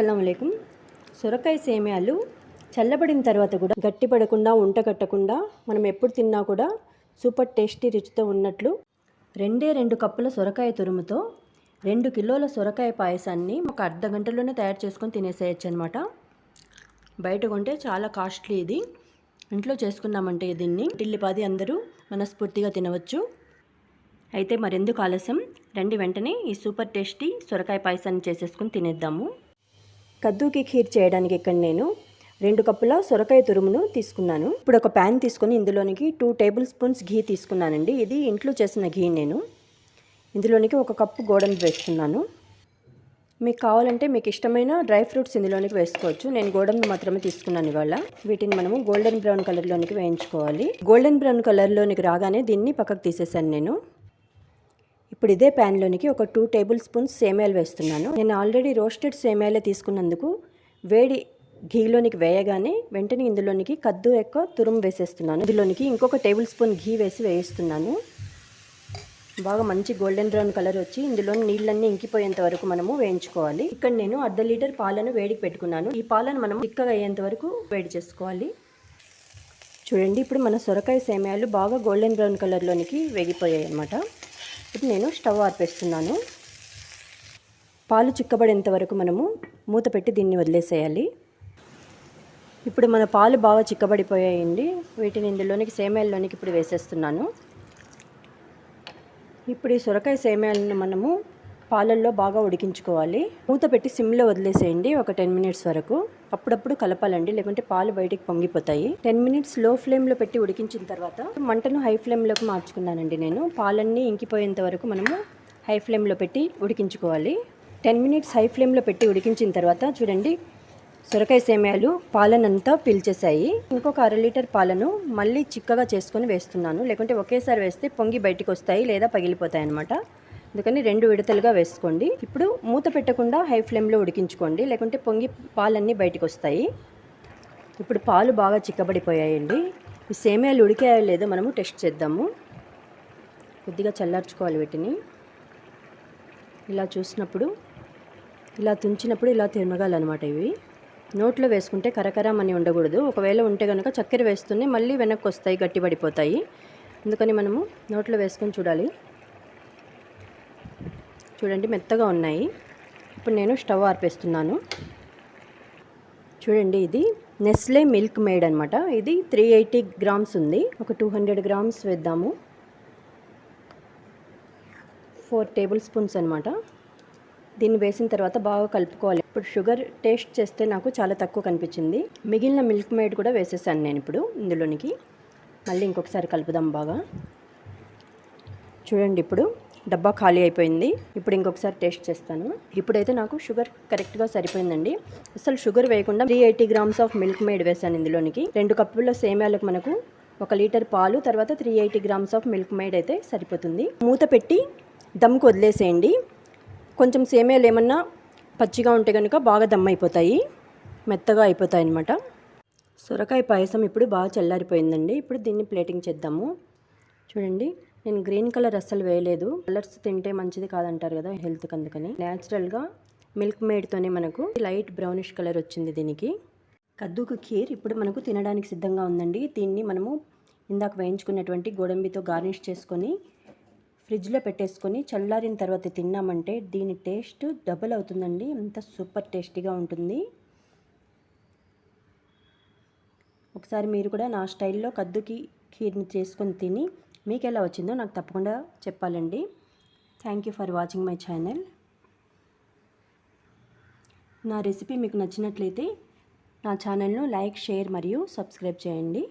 అస్సలం సొరకాయ సేమ్యాలు చల్లబడిన తర్వాత కూడా గట్టిపడకుండా ఉంట కట్టకుండా మనం ఎప్పుడు తిన్నా కూడా సూపర్ టేస్టీ రుచితో ఉన్నట్లు రెండే రెండు కప్పుల సొరకాయ తురుముతో రెండు కిలోల సొరకాయ పాయసాన్ని ఒక అర్ధ గంటలోనే తయారు చేసుకొని తినేసేయచ్చు అనమాట బయట కొంటే చాలా కాస్ట్లీ ఇది. ఇంట్లో చేసుకున్నామంటే దీన్ని టిల్లిపాది అందరూ మనస్ఫూర్తిగా తినవచ్చు. అయితే మరెందుకు ఆలస్యం? రండి వెంటనే ఈ సూపర్ టేస్టీ సొరకాయ పాయసాన్ని చేసేసుకుని తినేద్దాము. కద్దూకి ఖీర్ చేయడానికి ఇక్కడ నేను రెండు కప్పుల సొరకాయ తురుమును తీసుకున్నాను. ఇప్పుడు ఒక ప్యాన్ తీసుకొని ఇందులోనికి టూ టేబుల్ స్పూన్స్ ఘీ తీసుకున్నానండి. ఇది ఇంట్లో చేసిన ఘీ నేను. ఇందులోనికి ఒక కప్పు గోడంబి వేస్తున్నాను. మీకు కావాలంటే మీకు ఇష్టమైన డ్రై ఫ్రూట్స్ ఇందులోనికి వేసుకోవచ్చు. నేను గోడంబి మాత్రమే తీసుకున్నాను ఇవాళ. వీటిని మనము గోల్డెన్ బ్రౌన్ కలర్లోనికి వేయించుకోవాలి. గోల్డెన్ బ్రౌన్ కలర్లోనికి రాగానే దీన్ని పక్కకు తీసేసాను నేను. ఇప్పుడు ఇదే ప్యాన్లోనికి ఒక టూ టేబుల్ స్పూన్స్ సేమియాలు వేస్తున్నాను. నేను ఆల్రెడీ రోస్టెడ్ సేమియాలే తీసుకున్నందుకు వేడి ఘీలోనికి వేయగానే వెంటనే ఇందులోనికి కద్దు ఎక్కువ తురుము వేసేస్తున్నాను. ఇందులోనికి ఇంకొక టేబుల్ స్పూన్ ఘీ వేసి వేయిస్తున్నాను. బాగా మంచి గోల్డెన్ బ్రౌన్ కలర్ వచ్చి ఇందులో నీళ్ళన్నీ ఇంకిపోయేంత వరకు మనము వేయించుకోవాలి. ఇక్కడ నేను అర్ధ లీటర్ పాలను వేడికి పెట్టుకున్నాను. ఈ పాలను మనం చిక్కగా అయ్యేంత వరకు వేడి చేసుకోవాలి. చూడండి ఇప్పుడు మన సొరకాయ సేమియాలు బాగా గోల్డెన్ బ్రౌన్ కలర్లోనికి వేగిపోయాయి అన్నమాట ఇప్పుడు నేను స్టవ్ ఆర్పేస్తున్నాను. పాలు చిక్కబడేంత వరకు మనము మూత పెట్టి దీన్ని వదిలేసేయాలి. ఇప్పుడు మన పాలు బాగా చిక్కబడిపోయాయండి. వీటిని ఇందులోనికి సేమయాల్లోనికి ఇప్పుడు వేసేస్తున్నాను. ఇప్పుడు ఈ సొరకాయ సేమ్యాలను మనము పాలల్లో బాగా ఉడికించుకోవాలి. మూత పెట్టి సిమ్లో వదిలేసేయండి ఒక టెన్ మినిట్స్ వరకు. అప్పుడప్పుడు కలపాలండి లేకుంటే పాలు బయటికి పొంగిపోతాయి. టెన్ మినిట్స్లో ఫ్లేమ్లో పెట్టి ఉడికించిన తర్వాత మంటను హై ఫ్లేమ్లోకి మార్చుకున్నానండి నేను. పాలన్నీ ఇంకిపోయేంత వరకు మనము హై ఫ్లేమ్లో పెట్టి ఉడికించుకోవాలి. టెన్ మినిట్స్ హై ఫ్లేమ్లో పెట్టి ఉడికించిన తర్వాత చూడండి సొరకాయ సేమ్యాలు పాలనంతా పీల్చేసాయి ఇంకొక అర లీటర్ పాలను మళ్ళీ చిక్కగా చేసుకొని వేస్తున్నాను. లేకుంటే ఒకేసారి వేస్తే పొంగి బయటకు వస్తాయి లేదా పగిలిపోతాయి అనమాట అందుకని రెండు విడతలుగా వేసుకోండి. ఇప్పుడు మూత పెట్టకుండా హై ఫ్లేమ్లో ఉడికించుకోండి. లేకుంటే పొంగి పాలన్నీ బయటికి వస్తాయి ఇప్పుడు పాలు బాగా చిక్కబడిపోయాయండి. ఈ సేమియాలు ఉడికాయో లేదో మనము టెస్ట్ చేద్దాము. కొద్దిగా చల్లార్చుకోవాలి వీటిని. ఇలా చూసినప్పుడు ఇలా తుంచినప్పుడు ఇలా తిరగాలన్నమాట ఇవి. నోట్లో వేసుకుంటే కరకరమని ఉండకూడదు. ఒకవేళ ఉంటే కనుక చక్కెర వేస్తూనే మళ్ళీ వెనక్కి వస్తాయి గట్టిపడిపోతాయి. అందుకని మనము నోట్లో వేసుకొని చూడాలి. చూడండి మెత్తగా ఉన్నాయి. ఇప్పుడు నేను స్టవ్ ఆర్పేస్తున్నాను. చూడండి ఇది నెస్లే మిల్క్ మేడ్ అనమాట ఇది త్రీ ఎయిటీ గ్రామ్స్ ఉంది. ఒక టూ హండ్రెడ్ గ్రామ్స్ వేద్దాము. ఫోర్ టేబుల్ స్పూన్స్ అనమాట దీన్ని వేసిన తర్వాత బాగా కలుపుకోవాలి. ఇప్పుడు షుగర్ టేస్ట్ చేస్తే నాకు చాలా తక్కువ కనిపించింది. మిగిలిన మిల్క్ మేడ్ కూడా వేసేసాను నేను ఇప్పుడు ఇందులోనికి. మళ్ళీ ఇంకొకసారి కలుపుదాం బాగా. చూడండి ఇప్పుడు డబ్బా ఖాళీ అయిపోయింది. ఇప్పుడు ఇంకొకసారి టేస్ట్ చేస్తాను. ఇప్పుడైతే నాకు షుగర్ కరెక్ట్గా సరిపోయిందండి. అసలు షుగర్ వేయకుండా three eighty grams of Milkmaid వేసాను ఇందులోనికి. రెండు కప్పుల సేమ్యాలకు మనకు ఒక లీటర్ పాలు తర్వాత three eighty grams of Milkmaid అయితే సరిపోతుంది. మూత పెట్టి దమ్కు వదిలేసేయండి. కొంచెం సేమ్యాలు ఏమన్నా పచ్చిగా ఉంటే కనుక బాగా దమ్ అయిపోతాయి. మెత్తగా అయిపోతాయి అనమాట సొరకాయ పాయసం ఇప్పుడు బాగా చల్లారిపోయిందండి. ఇప్పుడు దీన్ని ప్లేటింగ్ చేద్దాము. చూడండి. నేను గ్రీన్ కలర్ అస్సలు వేయలేదు. కలర్స్ తింటే మంచిది కాదంటారు కదా హెల్త్కి అందుకని. న్యాచురల్గా మిల్క్ మేడ్తోనే మనకు లైట్ బ్రౌనిష్ కలర్ వచ్చింది దీనికి. కద్దుకు ఖీర్ ఇప్పుడు మనకు తినడానికి సిద్ధంగా ఉందండి. దీన్ని మనము ఇందాక వేయించుకున్నటువంటి గోడంబితో గార్నిష్ చేసుకొని ఫ్రిడ్జ్లో పెట్టేసుకొని చల్లారిన తర్వాత తిన్నామంటే దీని టేస్ట్ డబుల్ అవుతుందండి. అంత సూపర్ టేస్టీగా ఉంటుంది. ఒకసారి మీరు కూడా నా స్టైల్లో కద్దుకి ఖీర్ని చేసుకొని తిని మీకు ఎలా వచ్చిందో నాకు తప్పకుండా చెప్పాలండి. Thank you for watching my channel నా రెసిపీ మీకు నచ్చినట్లయితే నా ఛానల్ను లైక్ షేర్ మరియు సబ్స్క్రైబ్ చేయండి.